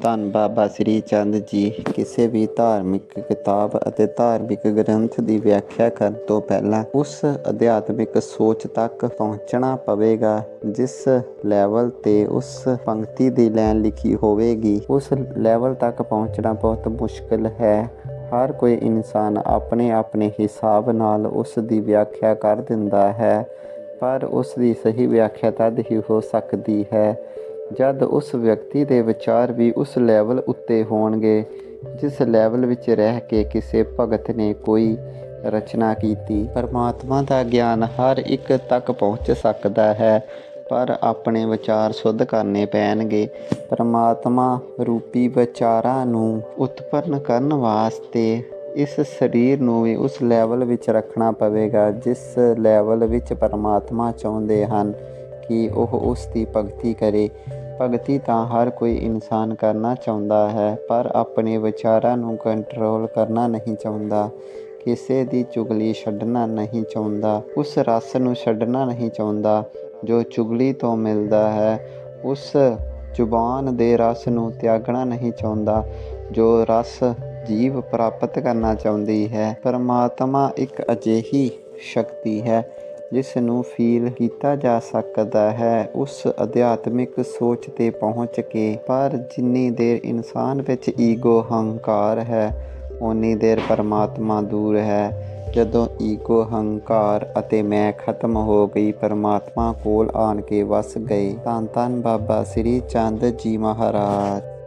ਧੰਨ ਬਾਬਾ ਸ੍ਰੀ ਚੰਦ ਜੀ। ਕਿਸੇ ਵੀ ਧਾਰਮਿਕ ਕਿਤਾਬ ਅਤੇ ਧਾਰਮਿਕ ਗ੍ਰੰਥ ਦੀ ਵਿਆਖਿਆ ਕਰਨ ਤੋਂ ਪਹਿਲਾਂ ਉਸ ਅਧਿਆਤਮਿਕ ਸੋਚ ਤੱਕ ਪਹੁੰਚਣਾ ਪਵੇਗਾ, ਜਿਸ ਲੈਵਲ ਤੇ ਉਸ ਪੰਕਤੀ ਦੀ ਲਾਈਨ ਲਿਖੀ ਹੋਵੇਗੀ, ਉਸ ਲੈਵਲ ਤੱਕ ਪਹੁੰਚਣਾ ਬਹੁਤ ਮੁਸ਼ਕਲ ਹੈ। ਹਰ ਕੋਈ ਇਨਸਾਨ ਆਪਣੇ ਆਪਣੇ ਹਿਸਾਬ ਨਾਲ ਉਸ ਦੀ ਵਿਆਖਿਆ ਕਰ ਦਿੰਦਾ ਹੈ, ਪਰ ਉਸ ਦੀ ਸਹੀ ਵਿਆਖਿਆ ਤਦ ਹੀ ਹੋ ਸਕਦੀ ਹੈ ਜਦ ਉਸ ਵਿਅਕਤੀ ਦੇ ਵਿਚਾਰ ਵੀ ਉਸ ਲੈਵਲ ਉੱਤੇ ਹੋਣਗੇ, ਜਿਸ ਲੈਵਲ ਵਿੱਚ ਰਹਿ ਕੇ ਕਿਸੇ ਭਗਤ ਨੇ ਕੋਈ ਰਚਨਾ ਕੀਤੀ, ਪਰਮਾਤਮਾ ਦਾ ਗਿਆਨ ਹਰ ਇੱਕ ਤੱਕ ਪਹੁੰਚ ਸਕਦਾ ਹੈ, ਪਰ ਆਪਣੇ ਵਿਚਾਰ ਸੁੱਧ ਕਰਨੇ ਪੈਣਗੇ। ਪਰਮਾਤਮਾ ਰੂਪੀ ਵਿਚਾਰਾਂ ਨੂੰ ਉਤਪੰਨ ਕਰਨ ਵਾਸਤੇ ਇਸ ਸਰੀਰ ਨੂੰ ਵੀ ਉਸ ਲੈਵਲ ਵਿੱਚ ਰੱਖਣਾ ਪਵੇਗਾ, ਜਿਸ ਲੈਵਲ ਵਿੱਚ ਪਰਮਾਤਮਾ ਚਾਹੁੰਦੇ ਹਨ ਕਿ ਉਹ ਉਸ ਦੀ ਭਗਤੀ ਕਰੇ। ਭਗਤੀ ਤਾਂ ਹਰ ਕੋਈ ਇਨਸਾਨ ਕਰਨਾ ਚਾਹੁੰਦਾ ਹੈ, ਪਰ ਆਪਣੇ ਵਿਚਾਰਾਂ ਨੂੰ ਕੰਟਰੋਲ ਕਰਨਾ ਨਹੀਂ ਚਾਹੁੰਦਾ। ਕਿਸੇ ਦੀ ਚੁਗਲੀ ਛੱਡਣਾ ਨਹੀਂ ਚਾਹੁੰਦਾ। ਉਸ ਰਸ ਨੂੰ ਛੱਡਣਾ ਨਹੀਂ ਚਾਹੁੰਦਾ। ਜੋ ਚੁਗਲੀ ਤੋਂ ਮਿਲਦਾ ਹੈ, ਉਸ ਜ਼ੁਬਾਨ ਦੇ ਰਸ ਨੂੰ ਤਿਆਗਣਾ ਨਹੀਂ ਚਾਹੁੰਦਾ। ਜੋ ਰਸ ਜੀਵ ਪ੍ਰਾਪਤ ਕਰਨਾ ਚਾਹੁੰਦੀ ਹੈ, ਪਰਮਾਤਮਾ ਇੱਕ ਅਜਿਹੀ ਸ਼ਕਤੀ ਹੈ। ਜਿਸ ਨੂੰ ਫੀਲ ਕੀਤਾ ਜਾ ਸਕਦਾ ਹੈ, ਉਸ ਅਧਿਆਤਮਿਕ ਸੋਚ ਤੇ ਪਹੁੰਚ ਕੇ। ਪਰ ਜਿੰਨੀ ਦੇਰ ਇਨਸਾਨ ਵਿੱਚ ਈਗੋ ਹੰਕਾਰ ਹੈ ਉਨੀ ਦੇਰ ਪਰਮਾਤਮਾ ਦੂਰ ਹੈ। ਜਦੋਂ ਈਗੋ ਹੰਕਾਰ ਅਤੇ ਮੈਂ ਖਤਮ ਹੋ ਗਈ, ਪਰਮਾਤਮਾ ਕੋਲ ਆਣ ਕੇ ਵਸ ਗਏ ਧੰਨ ਧੰਨ ਬਾਬਾ ਸ੍ਰੀ ਚੰਦ ਜੀ ਮਹਾਰਾਜ।